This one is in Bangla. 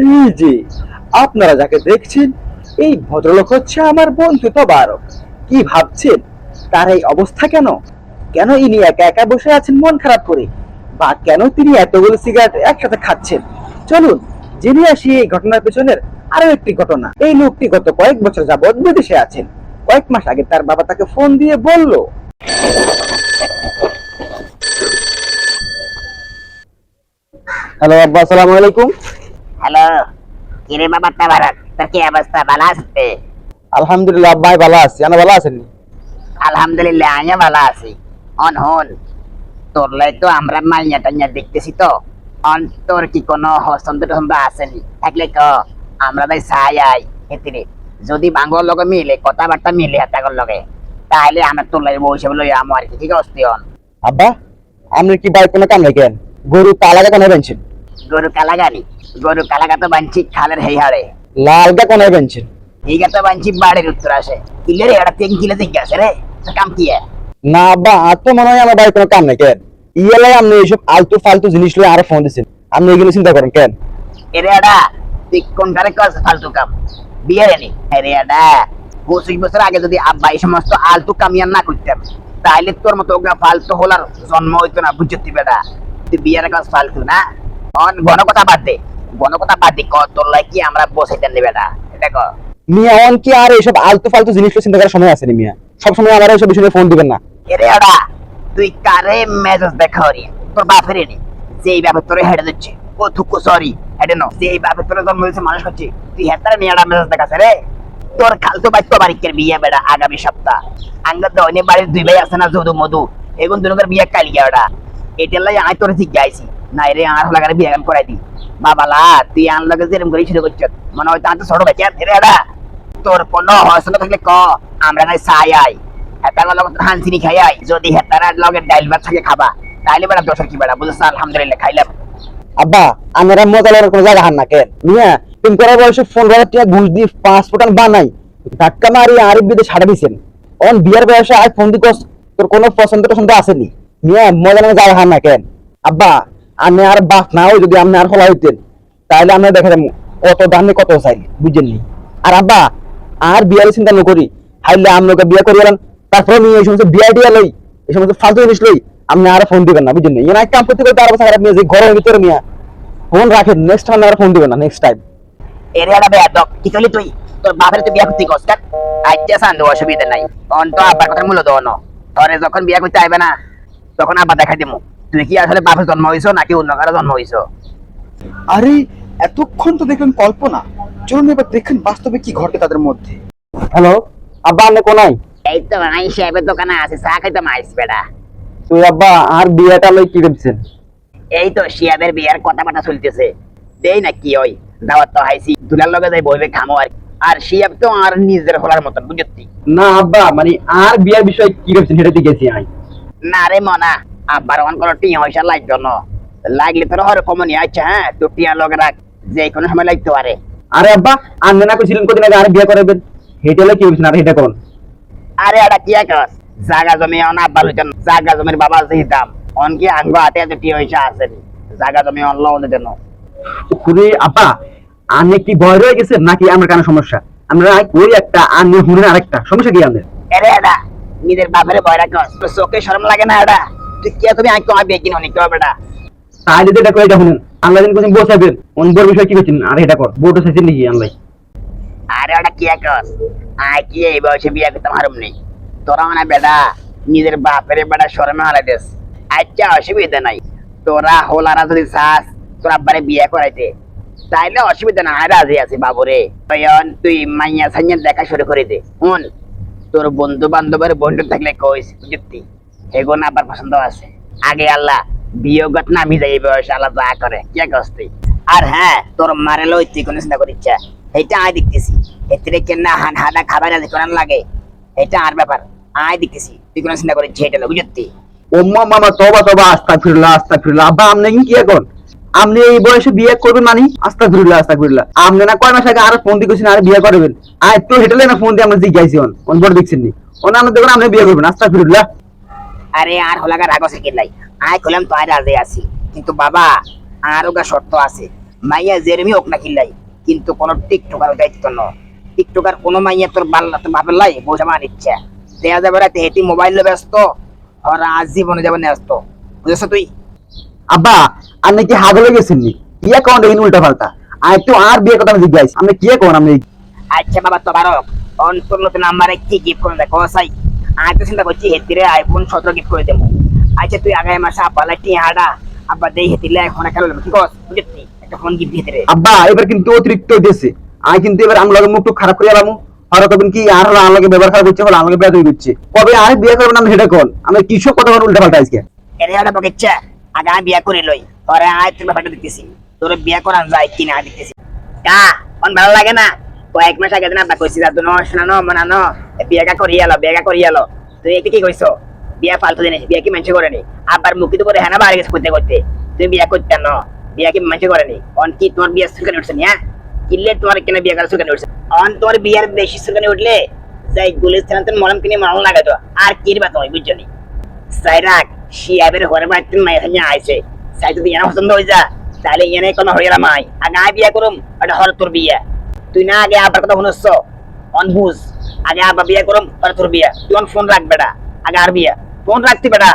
এই যে, আপনারা যাকে দেখছেন, এই ভদ্রলোক হচ্ছে আমার বন্ধু তবারক। কি ভাবছেন? তার এই অবস্থা কেন? কেন ইনি একা একা বসে আছেন মন খারাপ করে? বা কেন তিনি এতগুলো সিগারেট একসাথে খাচ্ছেন? চলুন, জেনে আসি এই ঘটনার পেছনের আরও একটি ঘটনা। এই লোকটি গত কয়েক বছর যাবৎ বিদেশে আছেন। কয়েক মাস আগে তার বাবা তাকে ফোন দিয়ে বলল, হ্যালো আব্বা, আসসালামু আলাইকুম। হ্যালো। কিরে বাবা তাবারক তোর কি অবস্থা? ভালো আছে? আলহামদুলিল্লাহ আব্বাই ভালো আছি। আপনি ভালো আছেন আলহামদুলিল্লাহ আমিও ভালো আছি। অন হন তোর লাই তো আমরা মাইয়া টাইয়া দেখতেছি তো। অন তোর কি কোনো আসেনি থাকলে ক আমরা তাই চাই আই হেতিরে। যদি বাংলার লগে মিলে কথাবার্তা মিলে হাতাগর লগে তাহলে আমরা তোর লাই বসে বলে আমার আর কি ঠিক আছে অন? আব্বা আপনি কি বাইক কোনো কাম নাই কেন গরু তালাগা কোনে গরু কালাগানি গরু কালাগা তো বাঞ্চি খালের হেই হাড়ে। লালগা কোনে বেঞ্চেন ঠিক আছে বাঞ্চি বাড়ির উত্তর আসে। কিলে রে এটা তিন কিলে থেকে আছে রে কাম কি? না আর তো মনে হয় আমার বাইক কোনো কাম নাই কেন? ইয়ালাই আপনি এইসব আলতু ফালতু জিনিস লয়ে আরও ফোন আপনি এগুলো চিন্তা করেন কেন? এরে আডা তুই কোনটারে করছ ফালতু কাম? বিয়ে রে নি এরে আডা পঁচিশ বছর আগে যদি আব্বা এই সমস্ত আলতু কামিয়ান না করতাম তাহলে তোর মতো ওগা ফালতু হলার জন্ম হইতো না বুঝতে বেটা? তুই বিয়ের কাজ ফালতু না? অন ঘন কথা বাদ দে। বাদ দে ক তোর লাই কি আমরা বসাইতেন নি। বেটা এটা কর মিয়া অন কি আর এইসব আলতু ফালতু জিনিস চিন্তা করার সময় আছে মিয়া? সব সময় আমার এইসব বিষয়ে ফোন দিবেন না। এরে আডা তুই কারে মেজাজ দেখা রে তোর বাপের নি যেই বাপে তোরে হেডে দিচ্ছে। ও থুকু সরি হেডে নো যেই বাপে তোরে জন্ম হয়েছে মানুষ হচ্ছে। তুই হেতারে মেয়াডা মেজাজ দেখাছে রে। তোর খালতো বাইতো বাড়িকের বিয়ে বেড়া আগামী সপ্তাহ। আঙ্গার বাড়ির দুই ভাই আছে না যদু মধু। এগুন দুজনের বিয়ে কালি ওটা। এটার লাই আয় তোর জিজ্ঞাসি না রে আর লাগারে বিয়ে করাই দি। বাবালা তুই আন লগে যেরকম করে করছ। মনে হয় তার তো ছোট বাচ্চা রে আডা তোর কোনো হসন থাকলে ক, আমরা নাই হানসিনি খাই আই। যদি হেতার লগে ডাইল ভাত থাকে খাবা তাহলে দোষর কি বেড়া, বুঝছ? আলহামদুলিল্লাহ, খাইলাম। আব্বা, আমরা মজা লওয়ার কোনো জায়গা হান না কেন? মিয়া তুমি করার বয়সে ফোন হাজার ঘুষ দিয়ে পাঁচ ফুটান বানাই। ধাক্কা মারি আরিফ বিদে ছাড়া দিছেন। অন বিয়ার বয়সে আজ ফোন দিকস, তোর কোনো পছন্দ টছন্দ আসেনি। মিয়া মজা না জায়গা হান না কেন? আব্বা আমি আর বাপ না হই যদি আপনি আর হলা হইতেন, তাহলে আমরা দেখা কত দামে কত চাই বুঝেননি আর আব্বা, আর বিয়ার চিন্তা না করি। হাইলে আমলোকে বিয়ে করি এলাম তারপরে আমি এই সমস্ত বিয়া টিয়া লই, এই সমস্ত ফালতু জিনিস লই আপনি আর ফোন দিবেন না বুঝলেন ইয়ে এক কাম করতে আর বছর আপনি যে ঘরের ভিতরে মিয়া। ফোন রাখেন নেক্সট টাইম আর ফোন দিবেন না নেক্সট টাইম এরে আডা বেয়া দক কি করলি তুই? তোর বাপের তুই বিয়া করতে কষ্ট আইতে সান দো অসুবিধা নাই। অন তো আব্বার কথা মূল্য দাও না। তোরে যখন বিয়া করতে আইবে না, তখন আব্বা দেখাই দিমু। তুই কি আসলে বাপের জন্ম হইছো নাকি অন্য কারও জন্ম হইছো আরে এতক্ষণ তো দেখলেন কল্পনা। চলুন এবার দেখেন বাস্তবে কি ঘটে তাদের মধ্যে। হ্যালো আব্বা আপনি কোনাই এই তো আই সাহেবের দোকানে আছে চা খাইতে মাইস বেটা। তুই আব্বা আর বিয়েটা লই কি ভাবছেন? এই তো শিয়াবের বিয়ার কথাবার্তা চলতেছে। দেই না কি ওই দাওয়াত তো হাইছি দুলার লগে যাই বইবে খামো আর আর শিয়াব তো আর নিজের হলার মতন বুঝতি না আব্বা মানে আর বিয়ের বিষয় কি ভাবছেন সেটা দিকেছি আমি। না রে মনা আব্বার অন করো টিয়া পয়সা লাগতো না? লাগলে তোর হরে কমনি আচ্ছা হ্যাঁ? তো টিয়া লগে রাখ যে কোনো সময় লাগতে পারে। আরে আব্বা আপনি না কইছিলেন কদিন আগে আর বিয়ে করাবেন হেটা লই কি ভাবছেন আর হেটা কোন আরে এটা কি কস জাগা জমি অন আব্বা লইতেন জাগা জমির বাবা যে দাম। অন কি আঙ্গ হাতে এত টিয়া পয়সা আছে জাগা জমি অন লও দেন। খুবই আপা আপনি কি ভয় রয়ে গেছেন নাকি আমার কানে সমস্যা? আমরা ওই একটা আর হুনেন আরেকটা সমস্যা কি আমাদের এরে এটা নিজের বাপের ভয় তোর চোখে শরম লাগে না এটা কি তুমি আঁকো আমি বেকিন অনেক বেটা? তাহলে তো এটা করে আল্লাহ দিন কোথায় বসাবেন অনবর বিষয় কি করছেন? আর এটা কর বোর্ড চাইছেন নাকি আল্লাহ? আরে ওটা কি কস আয় কি এই বয়সে বিয়ে করতে হারুম নেই তোরা মানে বেটা নিজের বাপের বেটা শরমে হারাই দেস। আচ্ছা অসুবিধা নাই। তোরা হোলারা যদি চাস তোর আব্বারে বিয়ে করাইতে। তাইলে অসুবিধা না রাজি আছি বাবুরে। তুই মাইয়া সাইয়া দেখা শুরু করে দে। তোর বন্ধু বান্ধবের বন্ধু থাকলে কইস বুঝতি? আবার পছন্দ আছে। আগে আল্লাহ বিয়োগত বয়সে আল্লাহ যা করে। কে কস তুই? আর হ্যাঁ তোর মারে লই কোনো চিন্তা করিস এটা আয় দেখতেছি। এতে হান হানা খাবার আছে লাগে এটা আর ব্যাপার। আয় দেখতেছি, তুই কোনো চিন্তা করিস এটা বুঝতি ওম্মা মামা তবা তবা আস্তা ফিরলা আস্তা ফিরলা আব্বা আপনি কি এখন? আপনি এই বয়সে বিয়ে করবেন মানে? আস্তা ফিরলা আস্তা ফিরলা আপনি না কয় মাস আগে আর ফোন দিয়ে আর বিয়ে করবেন? আয় তো হেটেলে না ফোন দিয়ে আমরা জিজ্ঞাসি হন। অন বড় দেখছেন নি। দেখুন আপনি বিয়ে করবেন আস্তা ফিরলা আরে আর হলাগা রাগ আছে কিলাই আয় কইলাম তো আর রাজি আছি। কিন্তু বাবা আর ওগা শর্ত আছে। মাইয়া জেরেমি হোক না কিল্লাই কিন্তু কোন টিকটকার দায়িত্ব ন। টিকটকার কোন মাইয়া তোর বাল্লা তো ভাবের লাই বোঝা মান ইচ্ছা। দেয়া যাবে রাতে হেঁটি মোবাইল ব্যস্ত আর আজ জীবনে যাবে ব্যস্ত বুঝেছ তুই? আব্বা আপনি কি হাগলে গেছেন নি? কি অ্যাকাউন্ট এই উল্টা পাল্টা? আর একটু আর বিয়ে কথা আমি জিজ্ঞাসা আপনি কি কোন আমি আচ্ছা বাবা তো বারো। অন্তর নতুন আমারে কি গিফট করে দেখো সাই আমি তো চিন্তা করছি হেতিরে আইফোন সতেরো গিফট করে দেবো। আচ্ছা তুই আগামী মাসে আব্বালা টি হাডা আব্বা দেই হেতিলে এখন বুঝলি একটা ফোন গিফট হেতিরে। আব্বা এবার কিন্তু অতিরিক্ত হইতেছে আমি কিন্তু এবার আমার লগে মুখ খারাপ করে এলাম আর কবেন কি আর হলো লগে ব্যবহার খারাপ করছে হলো লগে বেয়াদবি করছে। কবে আর বিয়ে করবেন আমি সেটা কোন আমি কিসব কথা বলে উল্টা পাল্টা আজকে। এরে আগে আমি বিয়া করে লই। পরে আয় তোর ব্যাপারটা দিতেছি তোর বিয়া করান যায় কিনা দিতেছি কা অন ভালো লাগে না? কয়েক মাস আগে আব্বা কইছি দাদু ন শোনানো মানানো বিয়াটা করিয়ে এলো বিয়াটা করিয়ে এলো তুই একটু কি কইছো বিয়া ফালতু জিনিস বিয়া কি মানুষ করেনি আবার মুখি তো করে হ্যাঁ বাড়ি গেছে করতে করতে তুমি বিয়া করতে ন? বিয়া কি মানুষ করেনি অন, কি তোমার বিয়া সুখানে উঠছে হ্যাঁ কিনলে তোমার কেন বিয়া করা সুখানে উঠছে? অন তোমার বিয়ার বেশি সুখানে উঠলে, যাই গুলিস্তান তোর মলম কিনে মাল লাগাতো আর কি বা তুমি বুঝছ নি? সাইরাক শিয়াবের ঘরে বাড়িতে মায়ের সামনে আইছে সাই যদি এনে পছন্দ হয়ে যা তাহলে এনে কোনো হয়ে গেলাম আই আয় বিয়া করুম ওটা হর তোর বিয়া। তুই না আগে আবার কথা শুনছ? অন বুঝ আগে আবার বিয়া করম তোর বিয়া। তুই অন ফোন রাখ বেটা। আগে আর বিয়া। ফোন রাখতি বেটা।